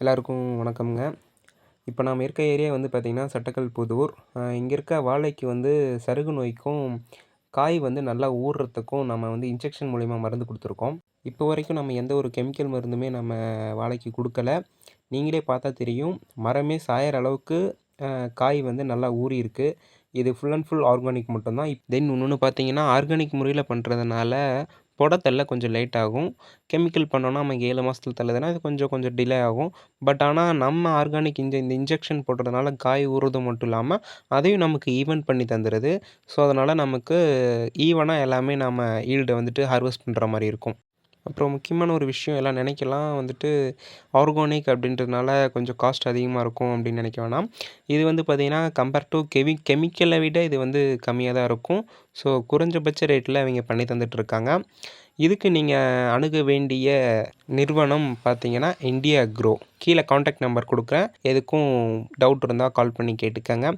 எல்லாருக்கும் வணக்கம்ங்க. இப்போ நாம் இருக்க ஏரியா வந்து பார்த்திங்கன்னா சட்டக்கல் புதூர். இங்கே இருக்க வாழைக்கு வந்து சருகு நோய்க்கும் காய் வந்து நல்லா ஊறுறதுக்கும் நம்ம வந்து இன்ஜெக்ஷன் மூலிமா மருந்து கொடுத்துருக்கோம். இப்போ வரைக்கும் நம்ம எந்த ஒரு கெமிக்கல் மருந்துமே நம்ம வாழைக்கு கொடுக்கல. நீங்களே பார்த்தா தெரியும் மரமே சாயிற அளவுக்கு காய் வந்து நல்லா ஊறி இருக்குது இது ஃபுல் அண்ட் ஃபுல் ஆர்கானிக் மட்டும்தான். தென் இன்னொன்று பார்த்தீங்கன்னா ஆர்கானிக் முறையில் பண்ணுறதுனால புடத்தள்ள கொஞ்சம் லேட் ஆகும். கெமிக்கல் பண்ணோன்னா நமக்கு ஏழு மாதத்துல தள்ளுதுன்னா இது கொஞ்சம் கொஞ்சம் டிலே ஆகும். பட் ஆனால் நம்ம ஆர்கானிக் இன்ஜெ இந்த இன்ஜெக்ஷன் போடுறதுனால காய் ஊறுறது மட்டும் இல்லாமல் அதையும் நமக்கு ஈவன் பண்ணி தந்துடுது ஸோ அதனால் நமக்கு ஈவனாக எல்லாமே நம்ம ஈல்டை வந்துட்டு ஹார்வெஸ்ட் பண்ணுற மாதிரி இருக்கும். அப்புறம் முக்கியமான ஒரு விஷயம் எல்லாம் நினைக்கலாம் வந்துட்டு ஆர்கானிக் அப்படின்றதுனால கொஞ்சம் காஸ்ட் அதிகமாக இருக்கும் அப்படின்னு நினைக்க வேணாம். இது வந்து பார்த்திங்கன்னா கம்பேர் டு கெமி கெமிக்கலை விட இது வந்து கம்மியாக தான் இருக்கும். ஸோ குறைஞ்சபட்ச ரேட்டில் அவங்க பண்ணி தந்துட்டுருக்காங்க இதுக்கு நீங்கள் அணுக வேண்டிய நிறுவனம் பார்த்தீங்கன்னா இந்தியா க்ரோ கீழே காண்டாக்ட் நம்பர் கொடுக்குறேன். எதுக்கும் டவுட் இருந்தால் கால் பண்ணி கேட்டுக்கங்க.